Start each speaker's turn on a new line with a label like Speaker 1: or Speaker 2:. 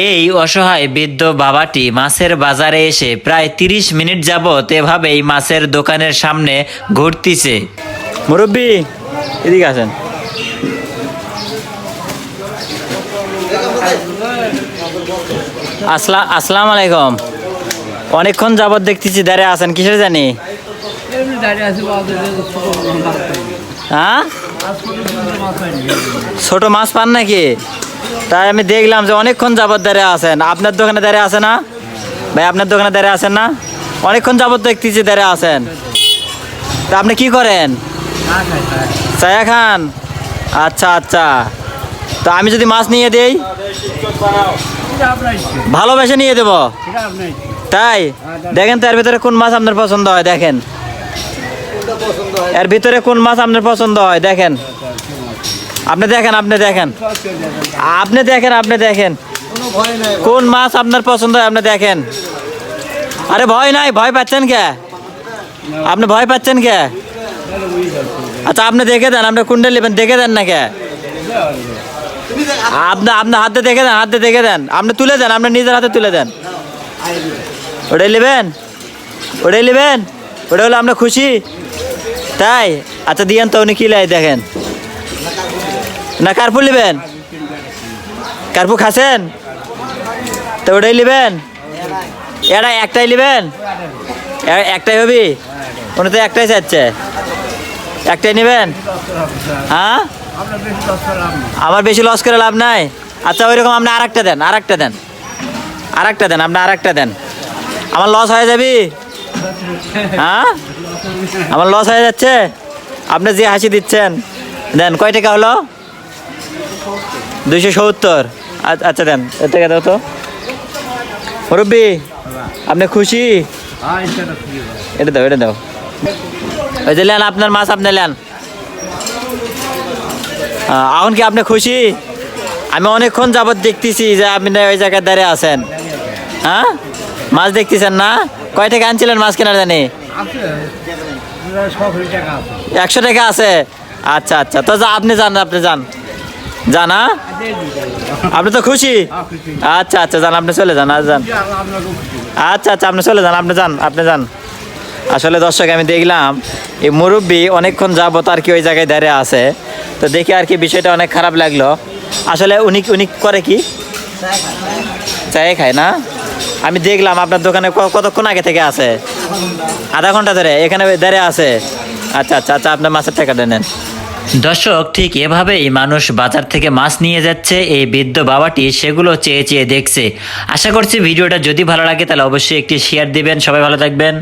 Speaker 1: এই অসহায় বৃদ্ধ বাবাটি মাছের বাজারে এসে প্রায় তিরিশ মিনিট যাবত এভাবেই মাছের দোকানের সামনে ঘুরতিছে মুরব্বী, এদিকে আসেন আসলা, আসসালাম আলাইকুম অনেকক্ষণ যাবত দেখতেছি দাঁড়িয়ে আছেন, কিসের জানি। হ্যাঁ।
Speaker 2: ছোট মাছ
Speaker 1: পান নাকি তাই আমি দেখলাম যে অনেকক্ষণ যাবত দাঁড়িয়ে আছেন। আপনার দোকানে দাঁড়িয়ে আছে না? ভাই, আপনার দোকানে দাঁড়িয়ে আছেন না? অনেকক্ষণ যাবত দেখতেছি দাঁড়িয়ে আছেন। তা আপনি কি করেন। চায়া খান? আচ্ছা আচ্ছা। তো আমি যদি মাছ নিয়ে দেই? ভালোবেসে নিয়ে দেবো। তাই? দেখেন তো, এর ভিতরে কোন মাছ আপনার পছন্দ হয়, দেখেন। এর ভিতরে কোন মাছ আপনার পছন্দ হয়, দেখেন। আপনি দেখেন আপনি দেখেন। আপনি দেখেন আপনি দেখেন। কোন মাছ আপনার পছন্দ হয়, আপনি দেখেন। আরে ভয় নাই, ভয় পাচ্ছেন কে? আপনি ভয় পাচ্ছেন কে? আচ্ছা আপনি দেখে দেন, আপনি কোনটা নেবেন, দেখে দেন না কে? আপনি আপনার হাতে দেখে দেন, হাতে দেখে দেন। আপনি তুলে দেন, আপনি নিজের হাতে তুলে দেন। ওটাই নেবেন? ওটাই নেবেন? ওটা হলো আমরা খুশি? তাই? আচ্ছা দিয়েন তো, উনি কি লাই দেখেন? না কার্পু নেবেন? কার্পু খাসেন তো ওটাই নেবেন? এটা একটাই নেবেন? একটাই হবি? উনি তো একটাই চাচ্ছে। একটাই নেবেন? হ্যাঁ। আমার বেশি লস করে লাভ নাই। আচ্ছা ওই রকম আপনি আর একটা দেন আর একটা দেন। আর একটা দেন, আপনি আর একটা দেন। আমার লস হয়ে যাবি? হ্যাঁ? আমার লস হয়ে যাচ্ছে? আপনি যে হাসি দিচ্ছেন, দেন, কয় টাকা হলো? দুইশো সত্তর। আচ্ছা দেন থেকে দাও তো। মুরব্বী, আপনি খুশি। এটা দাও এটা দাও। ওই যে আপনার মাছ, আপনি নেন। এখন কি আপনি খুশি? আমি অনেকক্ষণ যাবৎ দেখতেছি যে আপনি ওই জায়গায় দাঁড়িয়ে আছেন। হ্যাঁ? মাছ দেখতেছেন না? কয় টাকা আনছিলেন মাছ কেনার জানি। একশো টাকা আছে। আচ্ছা আচ্ছা। তো আপনি যান আপনি যান।
Speaker 2: দুইটা।
Speaker 1: আপনি তো খুশি? আচ্ছা আচ্ছা যান আপনি চলে যান আর যান। আচ্ছা আচ্ছা আপনি চলে যান, আপনি যান আপনি যান। আসলে দর্শক, আমি দেখলাম, এই মুরব্বী অনেকক্ষণ যাবত আর কি ওই জায়গায় দাঁড়িয়ে আছে। তো দেখে আর কি বিষয়টা অনেক খারাপ লাগল। আসলে উনি উনি করে কি? চায়ে খায়, না? আমি দেখলাম আপনার দোকানে কতক্ষণ আগে থেকে আছে? আধা ঘণ্টা ধরে, এখানে দাঁড়িয়ে আছে। আচ্ছা আচ্ছা আচ্ছা আপনার মাছের টাকাটা নেন। দর্শক, ঠিক এভাবেই মানুষ বাজার থেকে মাছ নিয়ে যাচ্ছে, এই বৃদ্ধ বাবাটি সেগুলো চেয়ে চেয়ে দেখছে। আশা করছি ভিডিওটা যদি ভালো লাগে, তাহলে অবশ্যই একটি শেয়ার দিবেন। সবাই ভালো থাকবেন।